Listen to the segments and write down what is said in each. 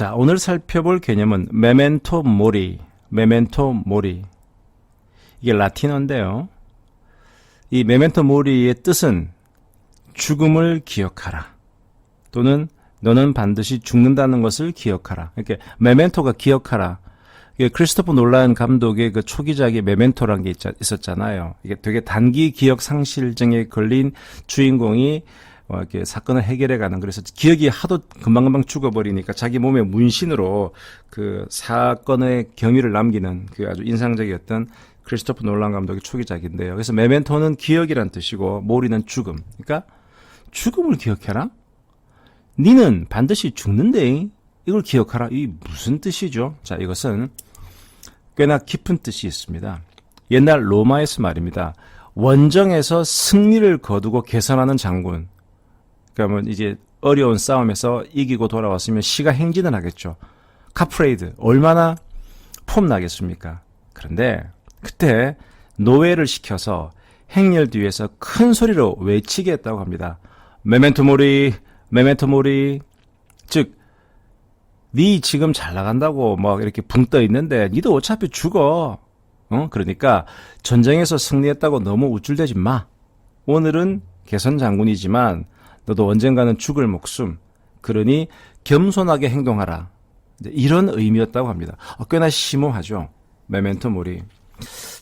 자, 오늘 살펴볼 개념은 메멘토 모리, 메멘토 모리. 이게 라틴어인데요. 이 메멘토 모리의 뜻은 죽음을 기억하라. 또는 너는 반드시 죽는다는 것을 기억하라. 이렇게 메멘토가 기억하라. 이게 크리스토퍼 놀란 감독의 그 초기작의 메멘토란 게 있, 있었잖아요. 이게 되게 단기 기억 상실증에 걸린 주인공이 어, 이렇게 사건을 해결해 가는 그래서 기억이 하도 금방금방 죽어버리니까 자기 몸의 문신으로 그 사건의 경위를 남기는 그 아주 인상적이었던 크리스토퍼 놀란 감독의 초기작인데요. 그래서 메멘토는 기억이란 뜻이고 모리는 죽음. 그러니까 죽음을 기억해라. 니는 반드시 죽는데 이걸 기억하라. 이 무슨 뜻이죠? 자, 이것은 꽤나 깊은 뜻이 있습니다. 옛날 로마에서 말입니다. 원정에서 승리를 거두고 개선하는 장군. 그러면 이제 어려운 싸움에서 이기고 돌아왔으면 시가 행진을 하겠죠. 카프레이드 얼마나 폼 나겠습니까? 그런데 그때 노예를 시켜서 행렬 뒤에서 큰 소리로 외치게 했다고 합니다. 메멘토 모리, 메멘토 모리. 즉, 네 지금 잘 나간다고 막 이렇게 붕 떠 있는데 니도 어차피 죽어. 어? 그러니까 전쟁에서 승리했다고 너무 우쭐대지 마. 오늘은 개선 장군이지만 너도 언젠가는 죽을 목숨. 그러니 겸손하게 행동하라. 이런 의미였다고 합니다. 어, 꽤나 심오하죠. 메멘토 모리.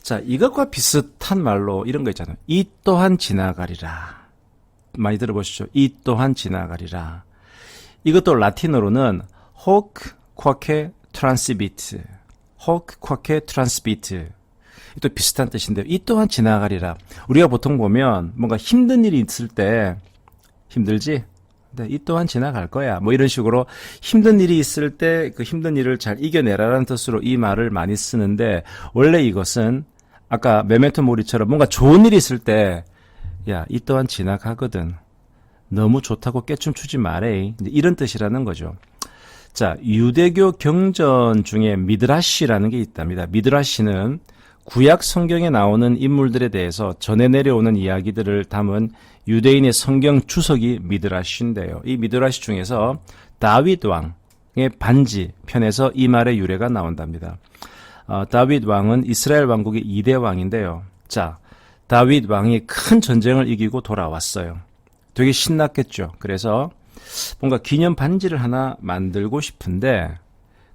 자, 이것과 비슷한 말로 이런 거 있잖아요. 이 또한 지나가리라. 많이 들어보시죠. 이 또한 지나가리라. 이것도 라틴어로는 호크 쿼케 트란스비트. 호크 쿼케 트란스비트. 또 비슷한 뜻인데요. 이 또한 지나가리라. 우리가 보통 보면 뭔가 힘든 일이 있을 때 힘들지? 네, 이 또한 지나갈 거야. 뭐 이런 식으로 힘든 일이 있을 때 그 힘든 일을 잘 이겨내라라는 뜻으로 이 말을 많이 쓰는데 원래 이것은 아까 메멘토 모리처럼 뭔가 좋은 일이 있을 때 야, 이 또한 지나가거든. 너무 좋다고 깨춤 추지 말해. 이런 뜻이라는 거죠. 자, 유대교 경전 중에 미드라시라는 게 있답니다. 미드라시는 구약 성경에 나오는 인물들에 대해서 전해 내려오는 이야기들을 담은 유대인의 성경 주석이 미드라시인데요. 이 미드라시 중에서 다윗 왕의 반지 편에서 이 말의 유래가 나온답니다. 어, 다윗 왕은 이스라엘 왕국의 2대 왕인데요. 자, 다윗 왕이 큰 전쟁을 이기고 돌아왔어요. 되게 신났겠죠. 그래서 뭔가 기념 반지를 하나 만들고 싶은데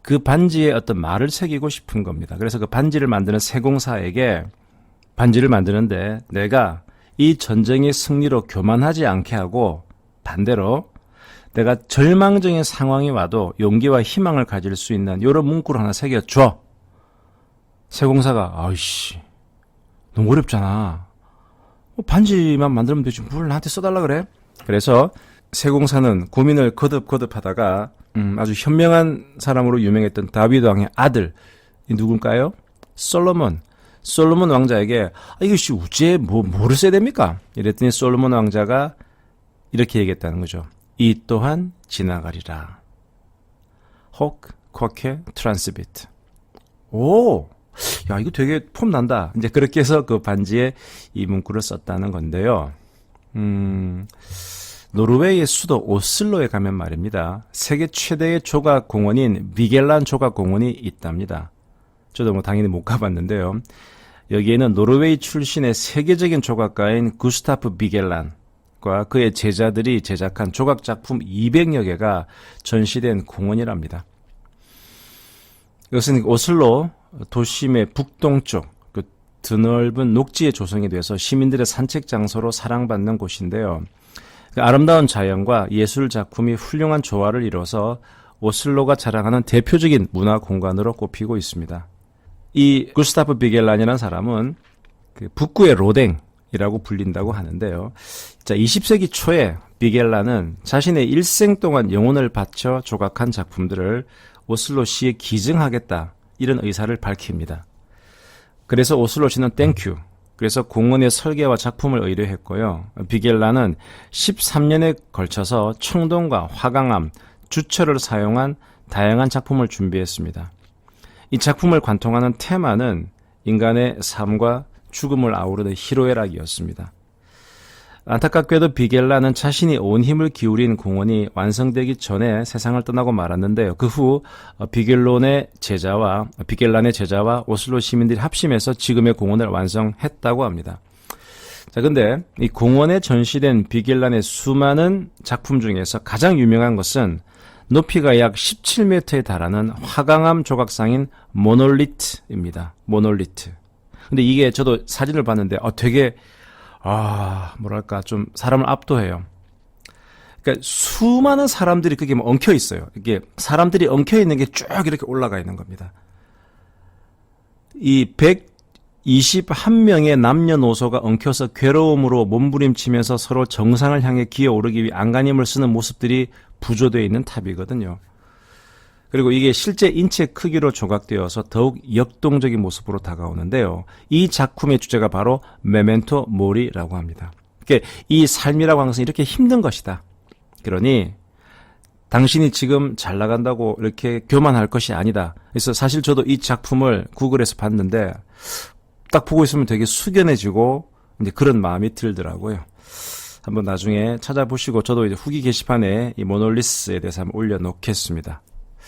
그 반지에 어떤 말을 새기고 싶은 겁니다. 그래서 그 반지를 만드는 세공사에게 반지를 만드는데 내가 이 전쟁의 승리로 교만하지 않게 하고 반대로 내가 절망적인 상황이 와도 용기와 희망을 가질 수 있는 이런 문구를 하나 새겨줘. 세공사가 아이씨 너무 어렵잖아. 뭐 반지만 만들면 되지 뭘 나한테 써달라 그래? 그래서 세공사는 고민을 거듭거듭 하다가 음, 아주 현명한 사람으로 유명했던 다윗 왕의 아들 누굴까요? 솔로몬. 솔로몬 왕자에게 아, 이것이 우째 뭐 뭐를 써야 됩니까? 이랬더니 솔로몬 왕자가 이렇게 얘기했다는 거죠. 이 또한 지나가리라. 혹 쿼케 트란스비트. 오, 야 이거 되게 폼 난다. 이제 그렇게 해서 그 반지에 이 문구를 썼다는 건데요. 음. 노르웨이의 수도 오슬로에 가면 말입니다. 세계 최대의 조각 공원인 비겔란 조각 공원이 있답니다. 저도 뭐 당연히 못 가봤는데요. 여기에는 노르웨이 출신의 세계적인 조각가인 구스타프 비겔란과 그의 제자들이 제작한 조각 작품 200여 개가 전시된 공원이랍니다. 이것은 오슬로 도심의 북동쪽 그 드넓은 녹지에 조성이 돼서 시민들의 산책 장소로 사랑받는 곳인데요. 그 아름다운 자연과 예술 작품이 훌륭한 조화를 이뤄서 오슬로가 자랑하는 대표적인 문화 공간으로 꼽히고 있습니다. 이 구스타프 비겔란이라는 사람은 그 북구의 로댕이라고 불린다고 하는데요. 자, 20세기 초에 비겔란은 자신의 일생 동안 영혼을 바쳐 조각한 작품들을 오슬로 시에 기증하겠다 이런 의사를 밝힙니다. 그래서 오슬로 시는 땡큐 그래서 공원의 설계와 작품을 의뢰했고요. 비겔라는 13년에 걸쳐서 청동과 화강암, 주철을 사용한 다양한 작품을 준비했습니다. 이 작품을 관통하는 테마는 인간의 삶과 죽음을 아우르는 희로애락이었습니다. 안타깝게도 비겔라는 자신이 온 힘을 기울인 공원이 완성되기 전에 세상을 떠나고 말았는데요. 그 후 비겔론의 제자와 비겔란의 제자와 오슬로 시민들이 합심해서 지금의 공원을 완성했다고 합니다. 자, 근데 이 공원에 전시된 비겔란의 수많은 작품 중에서 가장 유명한 것은 높이가 약 17m에 달하는 화강암 조각상인 모놀리트입니다. 모놀리트. 근데 이게 저도 사진을 봤는데 어, 되게 아 뭐랄까 좀 사람을 압도해요. 그러니까 수많은 사람들이 그게 뭐 엉켜 있어요. 이게 사람들이 엉켜 있는 게 쭉 이렇게 올라가 있는 겁니다. 이 121명의 남녀노소가 엉켜서 괴로움으로 몸부림치면서 서로 정상을 향해 기어오르기 위해 안간힘을 쓰는 모습들이 부조되어 있는 탑이거든요. 그리고 이게 실제 인체 크기로 조각되어서 더욱 역동적인 모습으로 다가오는데요. 이 작품의 주제가 바로 메멘토 모리라고 합니다. 그러니까 이 삶이라고 것은 이렇게 힘든 것이다. 그러니 당신이 지금 잘 나간다고 이렇게 교만할 것이 아니다. 그래서 사실 저도 이 작품을 구글에서 봤는데 딱 보고 있으면 되게 숙연해지고 이제 그런 마음이 들더라고요. 한번 나중에 찾아보시고 저도 이제 후기 게시판에 이 모놀리스에 대해서 한번 올려놓겠습니다.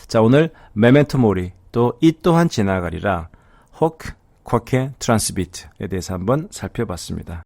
자, 오늘 메멘토 모리 또 이 또한 지나가리라 호크, 쿼케, 트란스비트에 대해서 한번 살펴봤습니다.